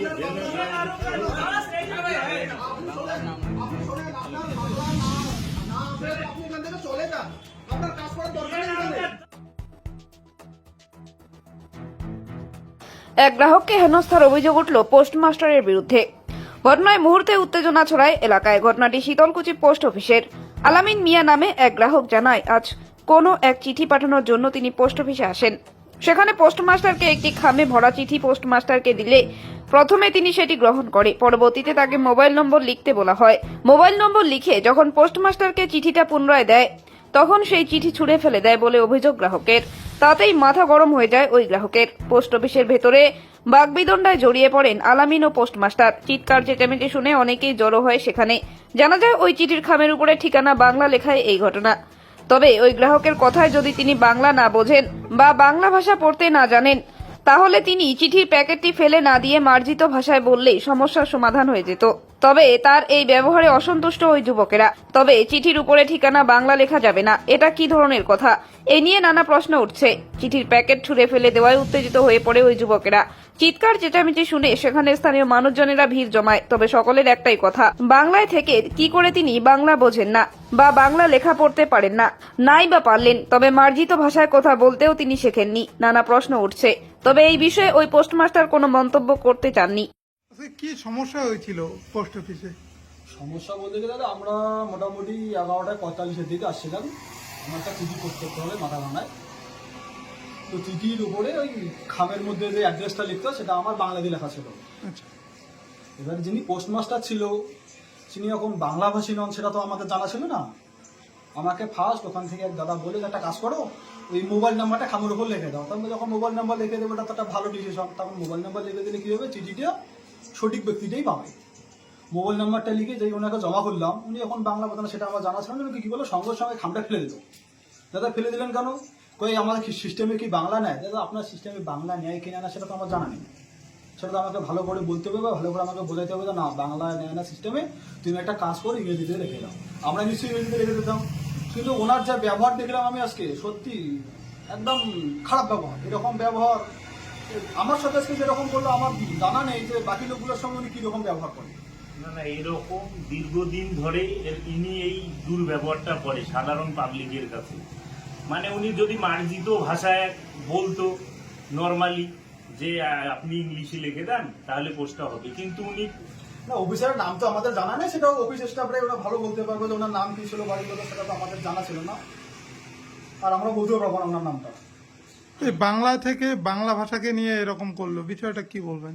এক গ্রাহককে হেনস্থার অভিযোগ উঠল পোস্টমাস্টারের বিরুদ্ধে। ঘটনায় মুহূর্তে উত্তেজনা ছড়ায় এলাকায়। ঘটনাটি শীতলকুচি পোস্ট অফিসের। আলামিন মিয়া নামে এক গ্রাহক জানায়, আজ কোনো এক চিঠি পাঠানোর জন্য তিনি পোস্ট অফিসে আসেন। সেখানে পোস্টমাস্টারকে একটি খামে ভরা চিঠি পোস্টমাস্টারকে দিলে প্রথমে তিনি সেটি গ্রহণ করে, পরবর্তীতে তাকে মোবাইল নম্বর লিখতে বলা হয়। মোবাইল নম্বর লিখে যখন পোস্টমাস্টারকে চিঠিটা পুনরায় দেয়, তখন সেই চিঠি ছুঁড়ে ফেলে দেয় বলে অভিযোগ গ্রাহকের। তাতেই মাথা গরম হয়ে যায় ওই গ্রাহকের। পোস্ট অফিসের ভেতরে বাগবিদণ্ডায় জড়িয়ে পড়েন আলামিন ও পোস্টমাস্টার। চিৎকার, চেঁচামেচি শুনে অনেকেই জড়ো হয় সেখানে। জানা যায় ওই চিঠির খামের উপরে ঠিকানা বাংলা লেখায় এই ঘটনা। তবে ওই গ্রাহকের কথায় যদি তিনি বাংলা না বোঝেন বা বাংলা ভাষা পড়তে না জানেন তাহলে তিনি চিঠির প্যাকেটটি ফেলে না দিয়ে মার্জিত ভাষায় বললেই সমস্যার সমাধান হয়ে যেত। তবে তার এই ব্যবহারে অসন্তুষ্ট ওই যুবকেরা। তবে চিঠির উপরে ঠিকানা বাংলা লেখা যাবে না, এটা কি ধরনের কথা? এ নিয়ে নানা প্রশ্ন উঠছে। চিঠির প্যাকেট ছুঁড়ে ফেলে দেওয়ায় উত্তেজিত হয়ে পড়ে ওই যুবকেরা। চিৎকার চেঁচামেচি শুনে সেখানে স্থানীয় মানুষজনেরা ভিড় জমায় তবে সকলের একটাই কথা বাংলায় থেকে কি করে তিনি বাংলা বোঝেন না বা বাংলা লেখা পড়তে পারেন না নাই বা পারলেন তবে মার্জিত ভাষায় কথা বলতেও তিনি শেখেননি নানা প্রশ্ন উঠছে তবে এই বিষয়ে ওই পোস্টমাস্টার কোনো মন্তব্য করতে চাননি। আচ্ছা, কি সমস্যা হয়েছিল পোস্ট অফিসে? সমস্যা বলতে গেলে দাদা আমরা মোটামুটি এগারোটায় পঁয়তাল্লিশের দিকে আসছিলাম। আমার একটা চিঠি করতে হবে মাথা ভাঙায়। তো চিঠির উপরে ওই খামের মধ্যে যে অ্যাড্রেসটা লিখতো সেটা আমার বাংলা দিয়ে লেখা ছিল। আচ্ছা। এবার যিনি পোস্টমাস্টার ছিল তিনি এখন বাংলা ভাষী নন সেটা তো আমাদের জানা ছিল না। আমাকে ফার্স্ট ওখান থেকে এক দাদা বলে যে একটা কাজ করো ওই মোবাইল নাম্বারটা খামের উপর লিখে দাও। তখন যখন মোবাইল নাম্বার লিখে দেবে ওটা তো একটা ভালো ডিসিশন তখন মোবাইল নাম্বার লিখে দিলে কী হবে? চিঠিটা সঠিক ব্যক্তিটাই পাবে। মোবাইল নাম্বারটা লিখে যেই ওনাকে জমা করলাম উনি এখন বাংলা কথা সেটা আমার জানা ছিল না। কি বলো সঙ্গে সঙ্গে খামটা ফেলে দিল। দাদা ফেলে দিলেন কেন? কই, আমাদের কি সিস্টেমে কি বাংলা নেয় দাদা, আপনার সিস্টেমে বাংলা নেয় কিনা না, সেটা তো আমার জানা নেই। সেটা তো আমাকে ভালো করে বলতে হবে বা ভালো করে আমাকে বোঝাতে হবে না, বাংলা নেয় না সিস্টেমে তুমি একটা কাজ করে, ইংরেজিতে রেখে দাও। আমরা নিশ্চয়ই ইংরেজিতে রেখে দিতাম। কিন্তু ওনার যা ব্যবহার দেখলাম আমি আজকে, সত্যি একদম খারাপ ব্যবহার, এরকম ব্যবহার। আমার সাথে আজকে যেরকম করল, আমার জানা নেই যে বাকি লোকগুলোর সঙ্গে উনি কীরকম ব্যবহার করে। না না, এরকম দীর্ঘদিন ধরে ইনি এই দুর্ব্যবহারটা করে, সাধারণ পাবলিকের কাছে। মানে উনি যদি মার্জিত ভাষায় বলতো নর্মালি যে আপনি ইংলিশে লিখে দেন তাহলে পোস্টটা হবে। কিন্তু উনি না অফিসারের নাম তো আমাদের জানা নেই সেটাও অফিস স্টাফরাই ওরা ভালো বলতে পারবে যে ওনার নাম কি ছিল বাড়ির কথা সেটা তো আমাদের জানা ছিল না। আর আমরা বলতেও পারব না ওনার নামটা। এই বাংলা থেকে বাংলা ভাষাকে নিয়ে এরকম করল বিষয়টা কি বলবেন?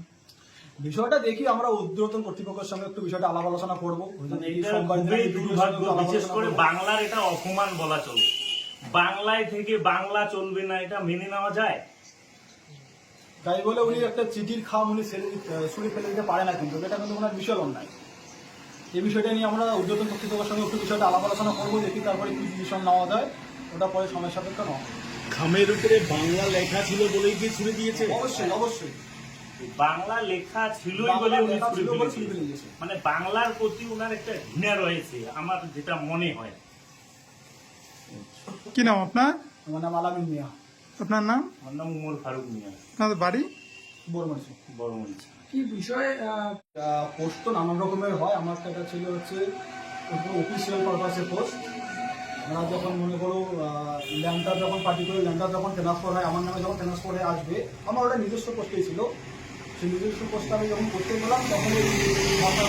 বিষয়টা দেখি আমরা উদ্যোতন কর্তৃপক্ষের সঙ্গে একটু বিষয়টা আলাপ আলোচনা করব বিশেষ করে বাংলার এটা অপমান বলা চলে। বাংলায় থেকে বাংলা চলবে না এটা মেনে নেওয়া যায়? তাই বলে উনি একটা চিঠির খাম উনি ছুঁড়ে ফেলে দিতে পারে না কিন্তু এটা কিন্তু ওনার বিশাল অন্যায় এই বিষয়টা নিয়ে আমরা উদ্যোতন কর্তৃপক্ষের সঙ্গে একটু বিষয়টা আলাপ আলোচনা করব দেখি তারপরে কি ডিসিশন নেওয়া যায় ওটা পরে সময় সাপেক্ষ নেওয়া খামের উপরে বাংলা লেখা ছিল বলেই কি ছুড়ে দিয়েছে? অবশ্যই অবশ্যই। বাংলা লেখা ছিলই বলে উনি ছুড়ে ছিল বলে দিয়েছে। মানে বাংলার প্রতি ওনার একটা ঘৃণা রয়েছে আমার যেটা মনে হয়। কি নাম আপনার? আমার নাম আলামিন মিয়া। আপনার নাম? আমার নাম উমর ফারুক মিয়া। আপনাদের বাড়ি? বড় মানুষ বড় মঞ্চ কি বিষয়ে পোস্ট তো নানান রকমের হয়। আমার এটা ছিল হচ্ছে অফিসিয়াল পারপাসে পোস্ট আমরা যখন মনে করো ল্যান্ডটা যখন পার্টি করে ল্যান্ডটা যখন ট্রান্সফার হয় আমার নামে যখন ট্রান্সফার হয়ে আসবে আমার ওটা নিজস্ব পোস্টেই ছিল। সেই নিজস্ব পোস্টটা আমি যখন করতে গেলাম তখন ওই মাথা